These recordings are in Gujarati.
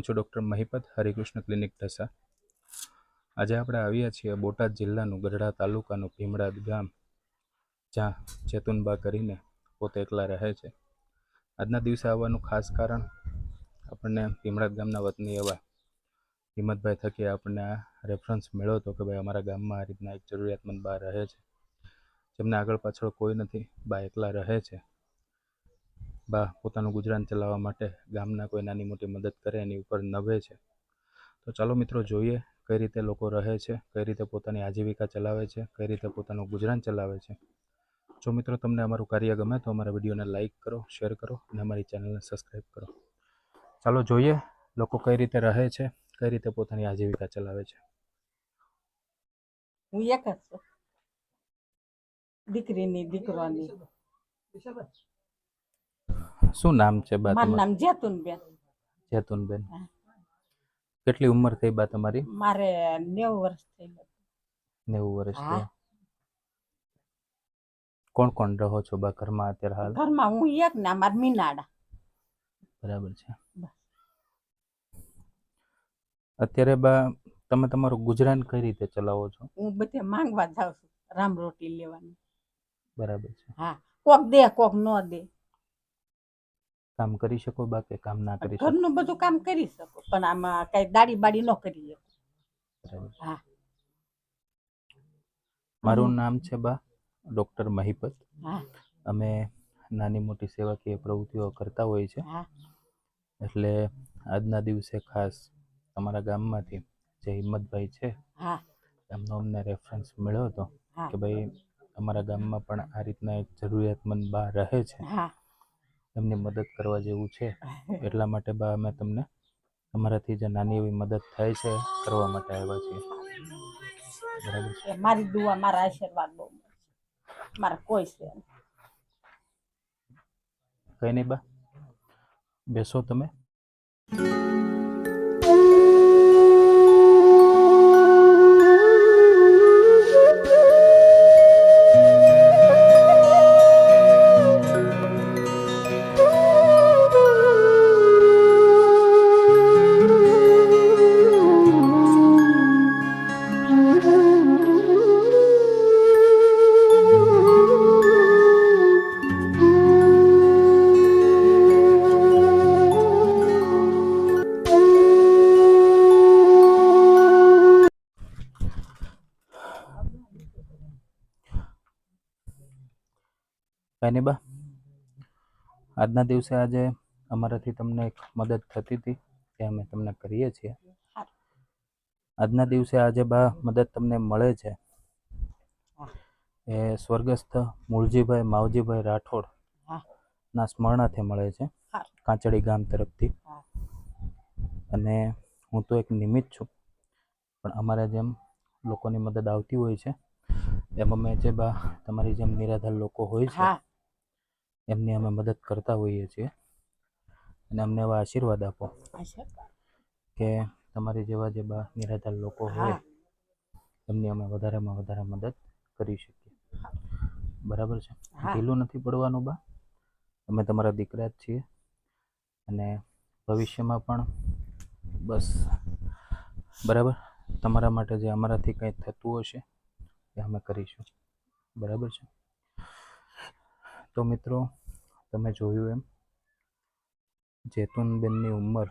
હું છું ડૉક્ટર મહિપત, હરિકૃષ્ણ ક્લિનિક ઢસા. આજે આપણે આવ્યા છીએ બોટાદ જિલ્લાનું ગઢડા તાલુકાનું ભીમડાદ ગામ, જ્યાં ચેતુનબા કરીને પોતે એકલા રહે છે. આજના દિવસે આવવાનું ખાસ કારણ આપણને ભીમડાદ ગામના વતની એવા હિંમતભાઈ થકી આપણને આ રેફરન્સ મળ્યો હતો કે ભાઈ અમારા ગામમાં આ રીતના એક જરૂરિયાતમંદ બા રહે છે. જેમને આગળ પાછળ કોઈ નથી, બા એકલા રહે છે. બા પોતાનું ગુજરાન ચલાવવા માટે ગામના કોઈ નાની મોટી મદદ કરે એની ઉપર નભે છે. તો ચાલો મિત્રો જોઈએ કઈ રીતે લોકો રહે છે કઈ રીતે પોતાની આજીવિકા ચલાવે છે કઈ રીતે પોતાનું ગુજરાન ચલાવે છે. જો મિત્રો તમને અમારું કાર્ય ગમે તો અમારા વિડીયોને લાઇક કરો શેર કરો અને અમારી ચેનલને સબસ્ક્રાઈબ કરો. ચાલો જોઈએ લોકો કઈ રીતે રહે છે કઈ રીતે પોતાની આજીવિકા ચલાવે છે. હું એક જ દીકરીની દીકરાની. શું નામ છે બા મારું નામ જેતુનબેન. જેતુનબેન. કેટલી ઉંમર થઈ બા તમારી? મારે નેવું વર્ષ થઈ નેવું વર્ષ થઈ. કોણ કોણ રહો છો બા ઘરમાં અત્યારે હાલ? ઘરમાં હું એક ને અમાર મીનાડા. બરાબર છે. અત્યારે બા તમે તમારું ગુજરાન કઈ રીતે ચલાવો છો? હું બધે માંગવા જાઉં છું રામ રોટી લેવાની. બરાબર છે. હા. કોક દે કોક ન દે. કામ કરી શકો બા કે કામ ના કરી શકો. ઘરનું બધું કામ કરી શકો પણ આમાં કઈ દાડી બાડી ન કરી શકો. હા. મારું નામ છે બા ડૉક્ટર મહિપત. અમે નાની મોટી સેવાકીય પ્રવૃત્તિઓ કરતા હોઈએ છે એટલે આજના દિવસે ખાસ તમારા ગામમાંથી જે હિંમતભાઈ છે હા. એમનો અમને રેફરન્સ મળ્યો હતો કે ભાઈ અમારા ગામમાં પણ આ રીતના એક જરૂરિયાતમંદ બા રહે છે. હા. એમની મદદ કરવા જેવું છે. એટલા માટે બા અમે તમને અમારાથી જે નાની એવી મદદ થાય છે કરવા માટે આવ્યા છીએ. બરાબર છે? મારી દુઆ મારા આશીર્વાદ બહુ છે. મારા કોઈ છે કંઈ નહીં બા. બેસો તમે. કંઈ બા. આજના દિવસે આજે અમારાથી તમને એક મદદ થતી હતી એ અમે તમને કરીએ છીએ. આજના દિવસે આજે બા મદદ તમને મળે છે. એ સ્વર્ગસ્થ મૂળજીભાઈ માવજીભાઈ રાઠોડ. ના સ્મરણાથી મળે છે. કાંચડી ગામ તરફથી. અને હું તો એક નિમિત્ત છું. પણ અમારા જેમ લોકોની મદદ આવતી હોય છે એમ અમે જે બા તમારી જેમ નિરાધાર લોકો હોય છે એમની અમે મદદ કરતા હોઈએ છીએ. અને અમને એવા આશીર્વાદ આપો. કે તમારી જેવા જે બા નિરાધાર લોકો હોય એમની અમે વધારેમાં વધારે મદદ કરી શકીએ. બરાબર છે. ઢીલું નથી પડવાનું બા. અમે તમારા દીકરા જ છીએ. અને ભવિષ્યમાં પણ બસ. બરાબર? તમારા માટે જે અમારાથી કંઈ થતું હશે એ અમે કરીશું. બરાબર છે? તો મિત્રો તમે જોયું એમ? જેતુનબેનની ઉંમર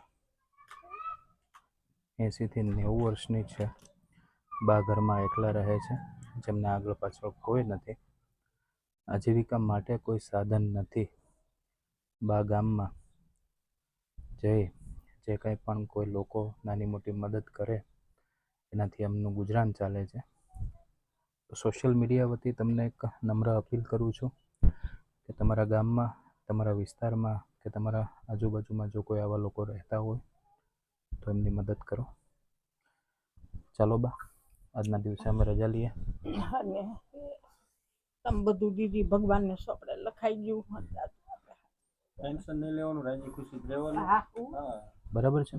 એંસીથી નેવું વર્ષની છે. બા ઘરમાં એકલા રહે છે. જેમને આગળ પાછળ કોઈ નથી. આજીવિકા માટે કોઈ સાધન નથી. બા ગામમાં જઈ જે કંઈ પણ કોઈ લોકો નાની મોટી મદદ કરે, એનાથી એમનું ગુજરાન ચાલે છે. સોશિયલ મીડિયા વતી તમને એક નમ્ર અપીલ કરું છું કે તમારા ગામમાં તમારા વિસ્તારમાં કે તમારા આજુબાજુમાં જો કોઈ આવા લોકો રહેતા હોય તો એમની મદદ કરો. ચાલો બા આજના દિવસે અમે રજા લઈએ. અને તમે બધું દીદી ભગવાનને સોંપડે લખાઈ ગયું ટેન્શન નહીં લેવાનું રાજી ખુશી રહેવાનું. હા બરાબર છે.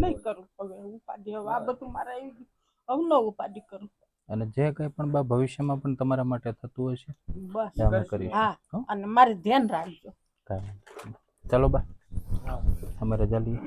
નહીં કરું હવે ઉપાધિ હવે આ બધું મારા આવી ગયું હવે ન ઉપાધિ કરું. અને જે કંઈ પણ બા ભવિષ્યમાં પણ તમારા માટે થતું હશે બસ. અમે કરશું. અને મારે ધ્યાન રાખજો. કાંઈ. ચાલો બા. અમે રજા લઈએ.